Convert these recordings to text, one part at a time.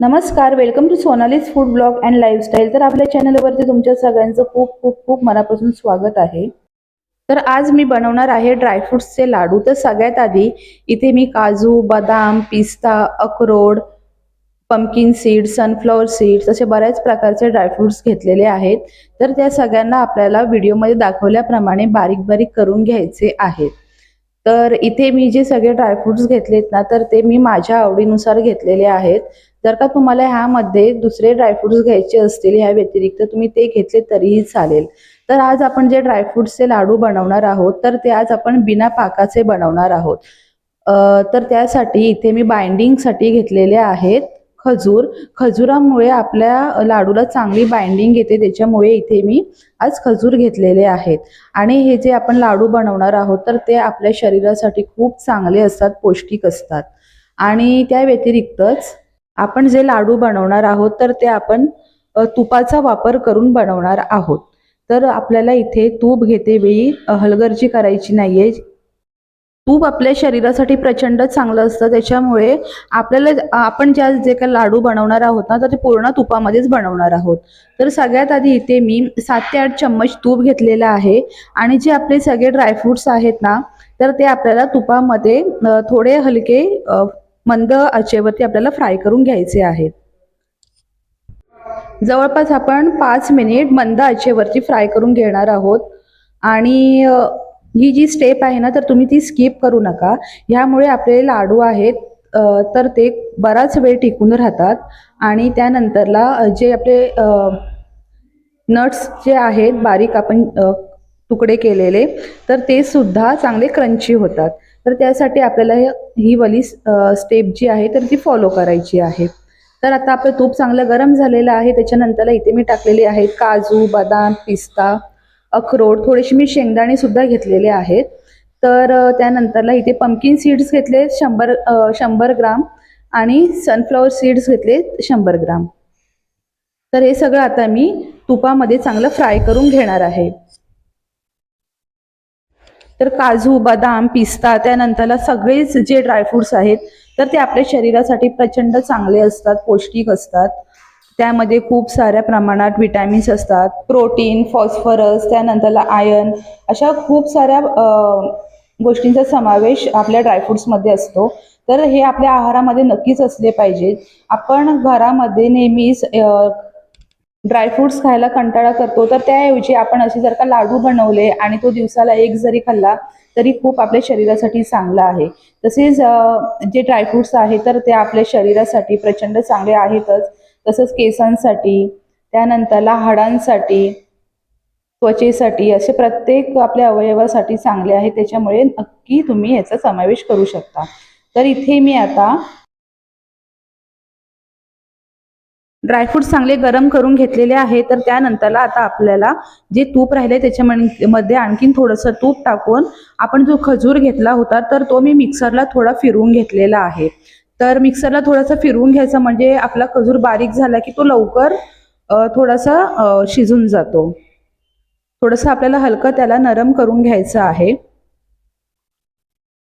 नमस्कार welcome to Sonali's food blog and lifestyle तर आपल्या चॅनलवरती तुमच्या सगळ्यांचं खूप खूप खूप मनापासून स्वागत आहे. तर आज मी बनवणार आहे ड्रायफ्रुट्सचे लाडू. तर सगळ्यात आधी इथे मी काजू बदाम पिस्ता अक्रोड पंकिन सीड्स सनफ्लॉवर सीड्स असे बऱ्याच प्रकारचे ड्रायफ्रुट्स घेतलेले आहेत. तर त्या सगळ्यांना आपल्याला व्हिडिओमध्ये दाखवल्याप्रमाणे बारीक बारीक करून घ्यायचे आहेत. तर इथे मी जे सगळे ड्रायफ्रुट्स घेतलेत ना तर ते मी माझ्या आवडीनुसार घेतलेले आहेत. जर का तुम्हाला ह्यामध्ये दुसरे ड्रायफ्रुट्स घ्यायचे असतील ह्या व्यतिरिक्त तुम्ही ते घेतले तरीही चालेल. तर आज आपण जे ड्रायफ्रुट्सचे लाडू बनवणार आहोत तर ते आज आपण बिना पाकाचे बनवणार आहोत. तर त्यासाठी इथे मी बाइंडिंगसाठी घेतलेले आहेत. खजूर. खजुरामुळे आपल्या लाडूला चांगली बाइंडिंग येते. त्याच्यामुळे इथे मी आज खजूर घेतलेले आहेत. आणि हे जे आपण लाडू बनवणार आहोत तर ते आपल्या शरीरासाठी खूप चांगले असतात पौष्टिक असतात. आणि त्या व्यतिरिक्तच आपण जे लाडू बनवणार आहोत तर ते आपण तुपाचा वापर करून बनवणार आहोत. तर आपल्याला इथे तूप घेते वेळी हलगर्जी करायची नाही आहे तूप आपल्या शरीरासाठी प्रचंड चांगलं असतं. त्याच्यामुळे आपल्याला आपण ज्या जे काही लाडू बनवणार आहोत ना तर ते पूर्ण तुपामध्येच बनवणार आहोत. तर सगळ्यात आधी इथे मी सात ते आठ चम्मच तूप घेतलेलं आहे. आणि जे आपले सगळे ड्रायफ्रुट्स आहेत ना तर ते आपल्याला तुपामध्ये थोडे हलके मंद आचेवरती आपल्याला फ्राय करून घ्यायचे आहेत. जवळपास आपण पाच मिनिट मंद आचेवरती फ्राय करून घेणार आहोत. आणि ही जी स्टेप आहे ना तर तुम्ही ती स्किप करू नका. ह्यामुळे आपले लाडू आहेत तर ते बराच वेळ टिकून राहतात. आणि त्यानंतरला जे आपले नट्स जे आहेत बारीक आपण तुकडे केलेले तर ते सुद्धा चांगले क्रंची होतात. तर त्यासाठी आपल्याला हे- ही वली स्टेप जी आहे तर ती फॉलो करायची आहे. तर आता आपलं तूप चांगलं गरम झालेलं आहे त्याच्यानंतरला इथे मी टाकलेले आहेत काजू बदाम पिस्ता. अक्रोड थोडेसे मी शेंगदाणे सुद्धा घेतलेले आहेत. तर त्यानंतरला इथे पंकिन सीड्स घेतले शंभर शंभर ग्राम आणि सनफ्लॉवर सीड्स घेतले शंभर ग्राम. तर हे सगळं आता मी तुपामध्ये चांगलं फ्राय करून घेणार आहे. तर काजू बदाम पिस्ता त्यानंतरला सगळेच जे ड्रायफ्रुट्स आहेत तर ते आपल्या शरीरासाठी प्रचंड चांगले असतात पौष्टिक असतात. त्यामध्ये खूप साऱ्या प्रमाणात विटॅमिन्स असतात. प्रोटीन फॉस्फरस त्यानंतरला आयर्न अशा खूप साऱ्या गोष्टींचा समावेश आपल्या ड्रायफ्रुट्समध्ये असतो. तर हे आपल्या आहारामध्ये नक्कीच असले पाहिजेत आपण घरामध्ये नेहमीच ड्रायफ्रुट्स खायला कंटाळा करतो. तर त्याऐवजी आपण असे जर का लाडू बनवले आणि तो दिवसाला एक जरी खाल्ला तरी खूप आपल्या शरीरासाठी चांगला आहे. तसेच जे ड्रायफ्रुट्स आहे तर ते आपल्या शरीरासाठी प्रचंड चांगले आहेतच. तसंच केसांसाठी त्यानंतरला हाडांसाठी त्वचेसाठी असे प्रत्येक आपल्या अवयवासाठी चांगले आहे. त्याच्यामुळे नक्की तुम्ही याचा समावेश करू शकता. तर इथे मी आता ड्रायफ्रुट्स चांगले गरम करून घेतलेले आहे. तर त्यानंतरला आता आपल्याला जे तूप राहिले त्याच्यामध्ये आणखीन थोडंसं तूप टाकून आपण जो खजूर घेतला होता तर तो मी मिक्सरला थोडा फिरवून घेतलेला आहे. तर मिक्सरला थोडासा फिरवून घ्यायचा म्हणजे आपला खजूर बारीक झाला की तो लवकर थोडासा शिजून जातो. थोडंसं आपल्याला हलकं त्याला नरम करून घ्यायचं आहे.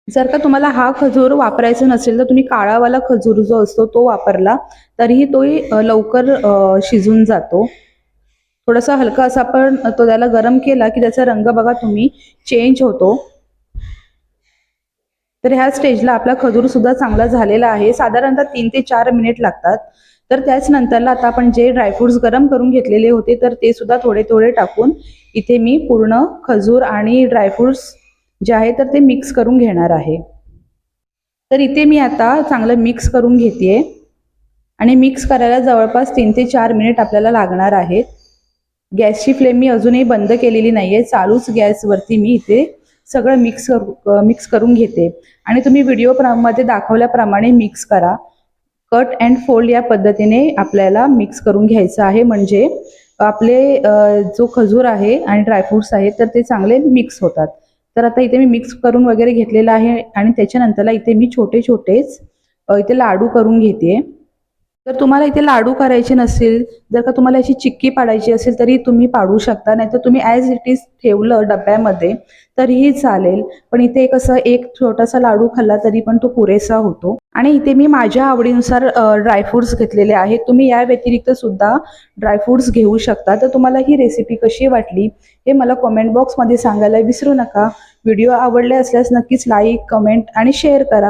जर का तुम्हाला हा खजूर वापरायचा नसेल तर तुम्ही काळावाला खजूर जो असतो तो वापरला तरीही तोही लवकर शिजून जातो. थोडासा हलका असा आपण तो त्याला गरम केला की त्याचा रंग बघा तुम्ही चेंज होतो. तर ह्या स्टेजला आपला खजूर सुद्धा चांगला झालेला आहे. साधारणतः तीन ते चार मिनिट लागतात. तर त्याच नंतरला आता आपण जे ड्रायफ्रुट्स गरम करून घेतलेले होते तर ते सुद्धा थोडे थोडे टाकून इथे मी पूर्ण खजूर आणि ड्रायफ्रुट्स जे आहे तर ते मिक्स करून घेणार आहे. तर इथे मी आता चांगलं मिक्स करून घेते आणि मिक्स करायला जवळपास तीन ते चार मिनिट आपल्याला लागणार आहेत. गॅसची फ्लेम मी अजूनही बंद केलेली नाही आहे चालूच गॅसवरती मी इथे सगळं मिक्स करू मिक्स करून घेते. आणि तुम्ही व्हिडिओमध्ये दाखवल्याप्रमाणे मिक्स करा. कट अँड फोल्ड या पद्धतीने आपल्याला मिक्स करून घ्यायचं आहे. म्हणजे आपले जो खजूर आहे आणि ड्रायफ्रुट्स आहेत तर ते चांगले मिक्स होतात. तर आता इथे मी मिक्स करून वगैरे घेतलेलं आहे आणि त्याच्यानंतरला इथे मी छोटे छोटेच इथे लाडू करून घेते. जर तुम्हाला इथे लाडू करायचे नसेल जर का तुम्हाला याची चिक्की पाडायची असेल तरी तुम्ही पाडू शकता. नाहीतर तुम्ही ॲज इट इज ठेवलं डब्यामध्ये तरीही चालेल. पण इथे कसं एक छोटासा लाडू खाल्ला तरी पण तो पुरेसा होतो. आणि इथे मी माझ्या आवडीनुसार ड्रायफ्रुट्स घेतलेले आहेत. तुम्ही या व्यतिरिक्त सुद्धा ड्रायफ्रुट्स घेऊ शकता. तर तुम्हाला ही रेसिपी कशी वाटली हे मला कमेंट बॉक्समध्ये सांगायला विसरू नका. व्हिडिओ आवडले असल्यास नक्कीच लाईक कमेंट आणि शेअर करा.